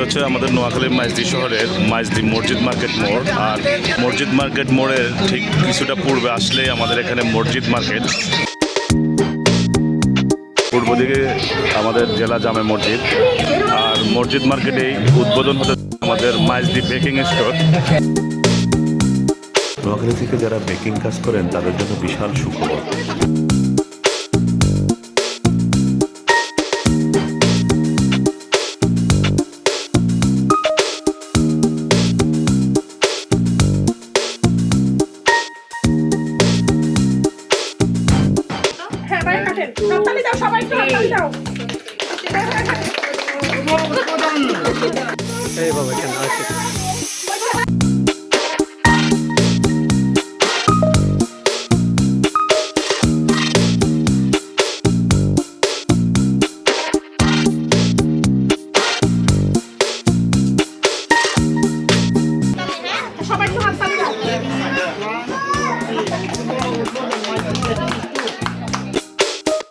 এটা হচ্ছে আমাদের নোয়াখালী মাইজদি শহরের মাইজদি মসজিদ মার্কেট মোড়। আর মসজিদ মার্কেট মোড়ের ঠিক কিছুটা পূর্বে আসলেই আমাদের এখানে মসজিদ মার্কেট। পূর্ব দিকে আমাদের জেলা জামে মসজিদ। আর মসজিদ মার্কেটেই উদ্বোধন হতে আমাদের মাইজদি বেকিং স্টোর। নোয়াখালী থেকে যারা বেকিং কাজ করেন, তাদের জন্য বিশাল সুখবর। হ্যাঁ হাততালি দাও সবাই একটু হাততালি দাও। সবাই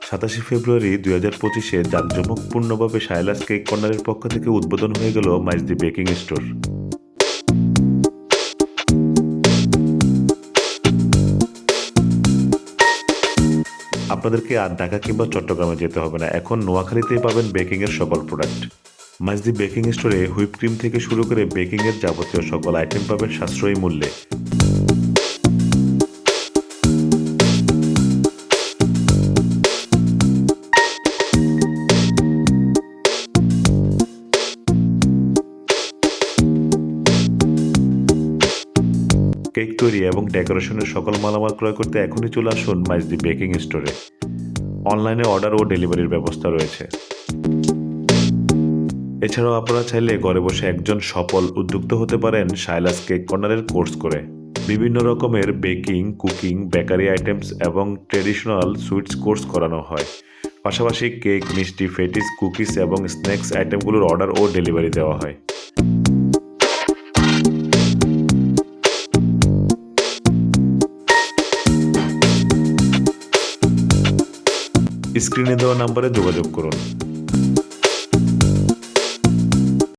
সাতাশে ফেব্রুয়ারি দুই হাজার পঁচিশে জাঁকজমকপূর্ণভাবে শাইলাস কেক কর্নারের পক্ষ থেকে উদ্বোধন হয়ে গেল মাইজদি বেকিং স্টোর। আপনাদেরকে আর ঢাকা কিংবা চট্টগ্রামে যেতে হবে না। এখন নোয়াখালীতেই পাবেন বেকিংয়ের সকল প্রোডাক্ট মাইজদি বেকিং স্টোরে হুইপ ক্রিম থেকে শুরু করে বেকিংয়ের যাবতীয় সকল আইটেম পাবেন সাশ্রয়ী মূল্যে। কেক তৈরি এবং ডেকোরেশনের সকল মালামাল ক্রয় করতে এখনই চলে আসুন মাইজ মাইজদি বেকিং স্টোরে অনলাইনে অর্ডার ও ডেলিভারির ব্যবস্থা রয়েছে। এছাড়াও আপনারা চাইলে ঘরে বসে একজন সফল উদ্যোক্তা হতে পারেন শাইলাস কেক কর্নারের কোর্স করে। বিভিন্ন রকমের বেকিং কুকিং বেকারি আইটেমস এবং ট্রেডিশনাল সুইটস কোর্স করানো হয়। পাশাপাশি কেক মিষ্টি ফেটিস কুকিজ এবং স্ন্যাক্স আইটেমগুলোর অর্ডার ও ডেলিভারি দেওয়া হয়। স্ক্রিনে দেওয়া নাম্বারে যোগাযোগ করুন।